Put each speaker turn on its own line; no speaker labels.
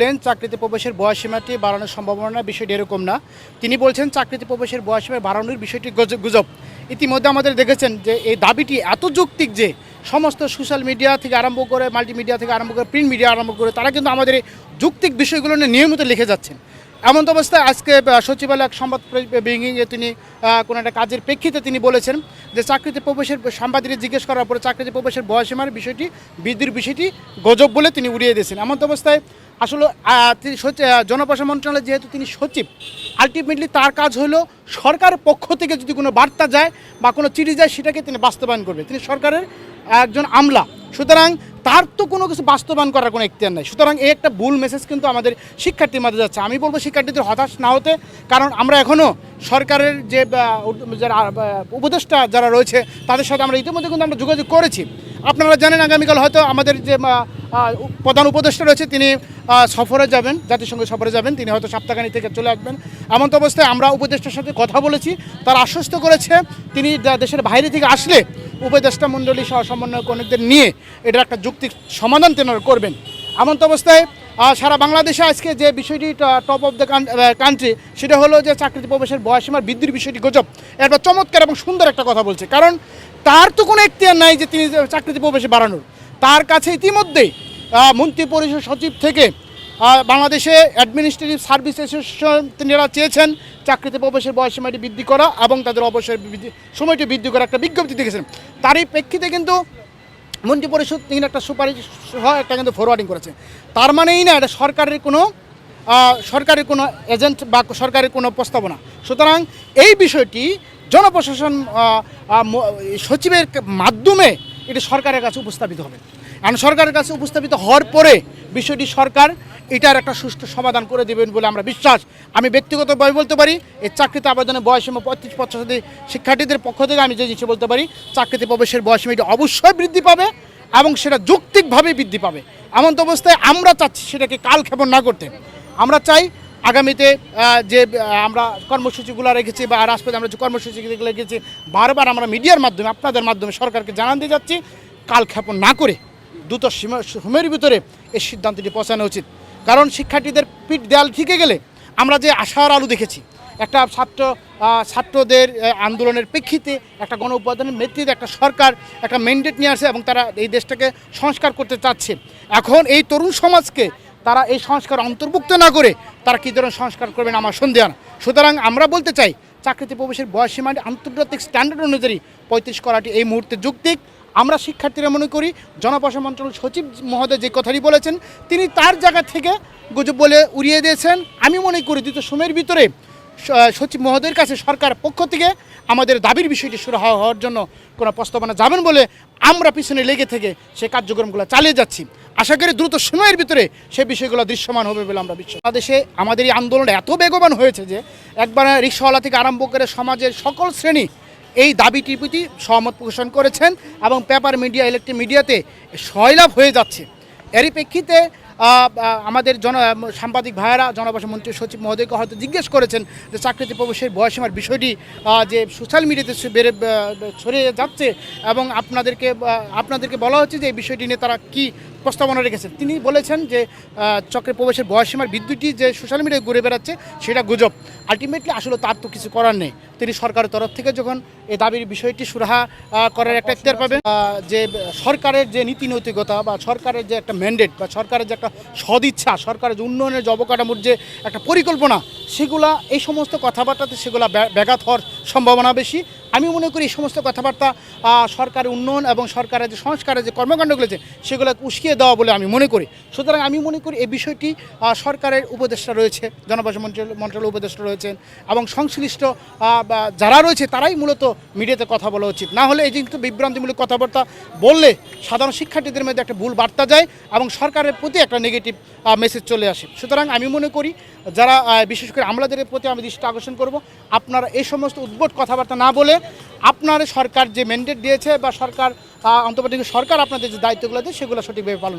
Plane চাকরিতে প্রবেশের বয়সীমাটি বাড়ানোর সম্ভাবনা বিষয়টি এরকম না। তিনি বলছেন, চাকরিতে প্রবেশের বয়সীমা বাড়ানোর বিষয়টি গুজব। ইতিমধ্যে আমাদের দেখেছেন যে, এই দাবিটি এত যৌক্তিক যে, সমস্ত সোশ্যাল মিডিয়া থেকে আরম্ভ করে, মাল্টিমিডিয়া থেকে আরম্ভ করে, প্রিন্ট মিডিয়া আরম্ভ করে, তারা কিন্তু আমাদের এই যৌক্তিক বিষয়গুলো নিয়ে নিয়মিত লিখে যাচ্ছেন। এমন তো অবস্থায় আজকে সচিবালয় এক সংবাদ ব্রিঙ্গিংয়ে তিনি কোনো একটা কাজের প্রেক্ষিতে তিনি বলেছেন যে চাকরিতে প্রবেশের সাংবাদিক জিজ্ঞেস করার পরে চাকরিতে প্রবেশের বয়সীমার বিষয়টি বৃদ্ধির বিষয়টি গজব বলে তিনি উড়িয়ে দিয়েছেন। এমন অবস্থায় আসলে তিনি জনপ্রশাসন মন্ত্রণালয় যেহেতু তিনি সচিব আলটিমেটলি তার কাজ হলো সরকার পক্ষ থেকে যদি কোনো বার্তা যায় বা কোনো চিঠি যায়, সেটাকে তিনি বাস্তবায়ন করবে। তিনি সরকারের একজন আমলা। সুতরাং তার তো কোনো কিছু বাস্তবায়ন করার কোনো এখতিয়ার নাই। সুতরাং এই একটা ভুল মেসেজ কিন্তু আমাদের শিক্ষার্থীর মাঝে যাচ্ছে। আমি বলব শিক্ষার্থীদের হতাশ না হতে, কারণ আমরা এখনও সরকারের যে যারা উপদেষ্টা যারা রয়েছে, তাদের সাথে আমরা ইতিমধ্যে কিন্তু আমরা যোগাযোগ করেছি। আপনারা জানেন আগামীকাল হয়তো আমাদের যে প্রধান উপদেষ্টা রয়েছে, তিনি সফরে যাবেন, জাতিসংঘ সফরে যাবেন, তিনি হয়তো সপ্তাহখানি থেকে চলে আসবেন। এমন তো অবস্থায় আমরা উপদেষ্টার সাথে কথা বলেছি, তারা আশ্বস্ত করেছে, তিনি দেশের বাইরে থেকে আসলে উপদেষ্টা মণ্ডলী সহ সমন্বয় কর্মীদের নিয়ে এটার একটা যুক্তির সমাধান তেনারা করবেন। এমন তো অবস্থায় সারা বাংলাদেশে আজকে যে বিষয়টি টপ অফ দ্য কান্ট্রি সেটা হলো যে চাকরিতে প্রবেশের বয়সীমার বৃদ্ধির বিষয়টি গজব। এরপর চমৎকার এবং সুন্দর একটা কথা বলছে, কারণ তার তো কোনো এখতিয়ার নাই যে তিনি চাকরিতে প্রবেশে বাড়ানোর। তার কাছে ইতিমধ্যেই মন্ত্রী পরিষদ সচিব থেকে বাংলাদেশে অ্যাডমিনিস্ট্রেটিভ সার্ভিস অ্যাসোসিয়েশন তিনারা চেয়েছেন, চাকরিতে প্রবেশের বয়সীমাটি বৃদ্ধি করা এবং তাদের অবসর সময়টি বৃদ্ধি করা একটা বিজ্ঞপ্তি দেখেছেন তারই প্রেক্ষিতে কিন্তু মন্ত্রী পরিষদ তিন একটা সুপারিশ একটা কিন্তু ফরওয়ার্ডিং করেছে। তার মানেই না, এটা সরকারের কোনো সরকারের কোনো এজেন্ট বা সরকারের কোনো প্রস্তাবনা। সুতরাং এই বিষয়টি জনপ্রশাসন সচিবের মাধ্যমে এটি সরকারের কাছে উপস্থাপিত হবে। কারণ সরকারের কাছে উপস্থাপিত হওয়ার পরে বিষয়টি সরকার এটার একটা সুষ্ঠু সমাধান করে দেবেন বলে আমরা বিশ্বাস। আমি ব্যক্তিগতভাবে বলতে পারি এই চাকরিতে আবেদনের বয়সীমা পঁয়ত্রিশ পঁচাশি শিক্ষার্থীদের পক্ষ থেকে আমি যে জিনিস বলতে পারি, চাকরিতে প্রবেশের বয়সীমা এটি অবশ্যই বৃদ্ধি পাবে এবং সেটা যৌক্তিকভাবে বৃদ্ধি পাবে। এমন তো অবস্থায় আমরা চাচ্ছি সেটাকে কালক্ষেপণ না করতে। আমরা চাই আগামীতে যে আমরা কর্মসূচিগুলো রেখেছি বা রাজপথে আমরা যে কর্মসূচিগুলো রেখেছি, বারবার আমরা মিডিয়ার মাধ্যমে, আপনাদের মাধ্যমে সরকারকে জানান দিয়ে যাচ্ছি, কাল কালক্ষেপণ না করে দ্রুত সীমা- সময়ের ভিতরে এই সিদ্ধান্তটি পৌঁছানো উচিত। কারণ শিক্ষার্থীদের পিঠ দেয়াল ঠিকে গেলে আমরা যে আশার আলু দেখেছি, একটা ছাত্র ছাত্রদের আন্দোলনের প্রেক্ষিতে একটা গণ উপাদানের নেতৃত্বে একটা সরকার, একটা ম্যান্ডেট নিয়ে আসে এবং তারা এই দেশটাকে সংস্কার করতে চাচ্ছে। এখন এই তরুণ সমাজকে তারা এই সংস্কার অন্তর্ভুক্ত না করে তারা কী ধরনের সংস্কার করবেন আমার সন্দেহ না। সুতরাং আমরা বলতে চাই, চাকরিতে প্রবেশের বয়স সীমাটি আন্তর্জাতিক স্ট্যান্ডার্ড অনুযায়ী পঁয়ত্রিশ করাটি এই মুহূর্তে যুক্তিক। আমরা শিক্ষার্থীরা মনে করি, জনপ্রশাসন মন্ত্রণালয় সচিব মহোদয় যে কথাটি বলেছেন, তিনি তার জায়গা থেকে গুজব বলে উড়িয়ে দিয়েছেন। আমি মনে করি দ্রুত সময়ের ভিতরে সচিব মহোদয়ের কাছে সরকার পক্ষ থেকে আমাদের দাবির বিষয়টি শুরু হওয়ার জন্য কোনো প্রস্তাবনা যাবেন বলে আমরা পিছনে লেগে থেকে সে কার্যক্রমগুলো চালিয়ে যাচ্ছি। আশা করি দ্রুত সময়ের ভিতরে সে বিষয়গুলো দৃশ্যমান হবে বলে আমরা বিশ্বাস বাংলাদেশে আমাদের এই আন্দোলন এত বেগবান হয়েছে যে একবার রিক্সাওয়ালা থেকে আরম্ভ করে সমাজের সকল শ্রেণি এই দাবিটির প্রতি সহমত পোষণ করেছেন এবং পেপার মিডিয়া, ইলেকট্রিক মিডিয়াতে সয়লাভ হয়ে যাচ্ছে। এরই প্রেক্ষিতে আমাদের জন সাংবাদিক ভাইয়েরা জনবাসন মন্ত্রী সচিব মহোদয়কে হয়তো জিজ্ঞেস করেছেন যে চাকরিতে প্রবেশের বয়সীমার বিষয়টি যে সোশ্যাল মিডিয়াতে বেড়ে ছড়িয়ে যাচ্ছে এবং আপনাদেরকে আপনাদেরকে বলা হচ্ছে যে এই বিষয়টি নিয়ে তারা কি প্রস্তাবনা রেখেছেন। তিনি বলেছেন যে চক্রে প্রবেশের বয়সীমার বিদ্যুৎটি যে সোশ্যাল মিডিয়ায় ঘুরে বেড়াচ্ছে, সেটা গুজব। আলটিমেটলি আসলে তার তো কিছু করার নেই। তিনি সরকারের তরফ থেকে যখন এই দাবির বিষয়টি সুরাহা করার একটা ইত্যার পাবেন যে সরকারের যে নীতি নৈতিকতা বা সরকারের যে একটা ম্যান্ডেট বা সরকারের যে একটা সদিচ্ছা, সরকারের যে উন্নয়নের যে অবকাঠামোর যে একটা পরিকল্পনা, সেগুলা, এই সমস্ত কথাবার্তাতে সেগুলা ব্য- ব্যাঘাত হওয়ার সম্ভাবনা বেশি। আমি মনে করি এই সমস্ত কথাবার্তা সরকারের উন্নয়ন এবং সরকারের যে সংস্কারের যে কর্মকাণ্ডগুলো আছে সেগুলো উস্কিয়ে দেওয়া বলে আমি মনে করি। সুতরাং আমি মনে করি এই বিষয়টি সরকারের উপদেষ্টা রয়েছে জনবাসন মন্ত্রী- মন্ত্রণালয় উপদেষ্টা রয়েছেন এবং সংশ্লিষ্ট যারা রয়েছে তারাই মূলত মিডিয়াতে কথা বলা উচিত। না হলে এই কিন্তু বিভ্রান্তিমূলক কথাবার্তা বললে সাধারণ শিক্ষার্থীদের মধ্যে একটা ভুল বার্তা যায় এবং সরকারের প্রতি একটা নেগেটিভ মেসেজ চলে আসে। সুতরাং আমি মনে করি যারা বিশেষ করে আমলাদের প্রতি আমি দৃষ্টি আকর্ষণ করব, আপনারা এই সমস্ত উদ্ভট কথাবার্তা না বলে আপনার সরকার যে ম্যান্ডেট দিয়েছে বা সরকার অন্তর্বর্তী সরকার আপনাদের যে দায়িত্বগুলো দিয়েছে সেগুলো সঠিকভাবে পালন